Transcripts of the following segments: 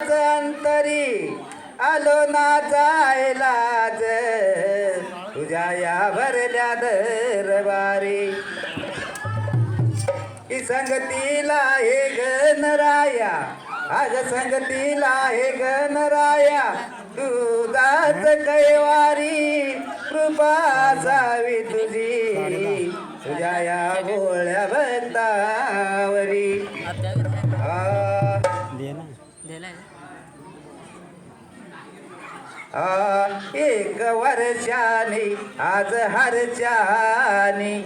अंतरी आलो ना जायलाज तुझ्या या भरल्या दरबारी. की संगतीला हे गणराया आज संगतीला हे गणराया तुझाच कैवारी कृपा जावी तुझी. तुझ्या या भोळ्या भक्ता एक वर्षाने आज हरच्याने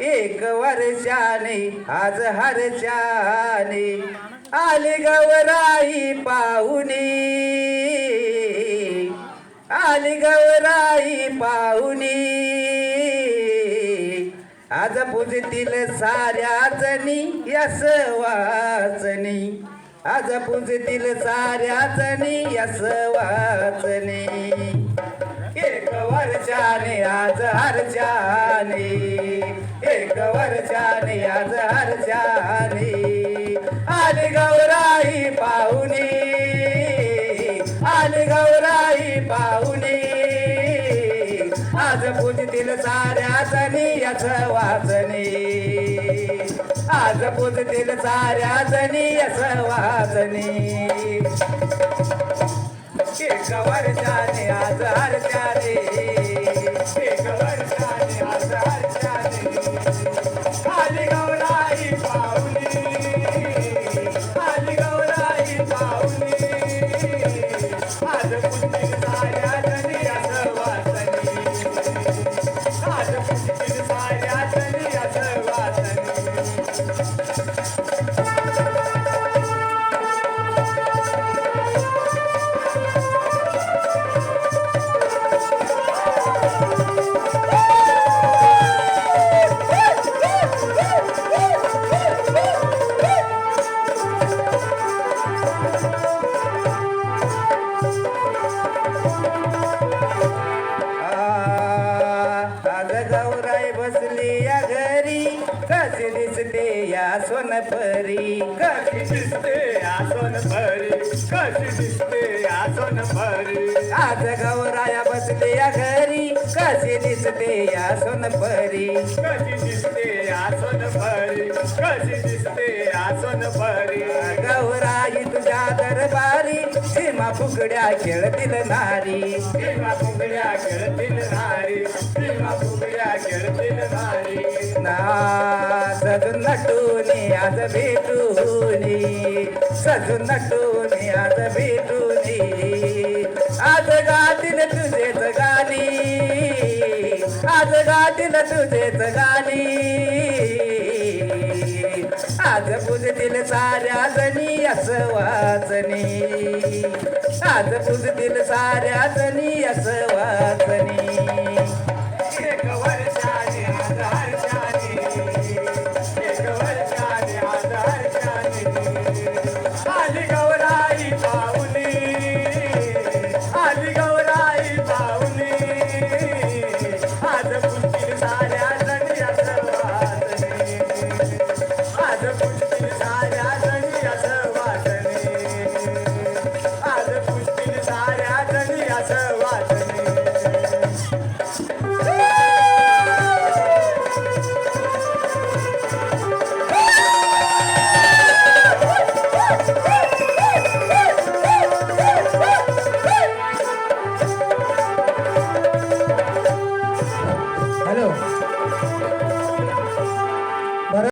एक वर्षाने आज हरच्याने आली गवराई पाहुणी. आली गवराई पाहुणी. आज पुजतील साऱ्या जणी यस वाचनी. आज पूजतील साऱ्या जणी यस वाचनी. एक वर्षाने आज हरच्याने एक वर्षाने आज हरच्याने आले गौराई पाहुणी आले गौराई पाहुणी आज पुजतील साऱ्या जणी यस वाचनी. आज पुजतील साऱ्या जनी असवाजनी एक वर्षाने आज हरच्याने सोनपरी? कशी दिसते या सोनपरी? कशी दिसते या आज गौराया बसली या घरी? कशी दिसते या सोनपरी कशी दिसते या सोनपरी कशी दिसते या सोनपरी गौराई तुझ्या दरबारी सीमा फुगड्या खेळतील नारी. सीमा फुगड्या खेळतील नारी सीमा फुगड्या खेळतील नारी ना सजून नटून आज भेटूनी. सजून नटून आज आज गातील तुझेच गाणी. आज गातील तुझेच गाणी. आज पूजतील साऱ्या जणी अस वाचनी. आज पूजतील साऱ्या जणी अस वाचनी. जणी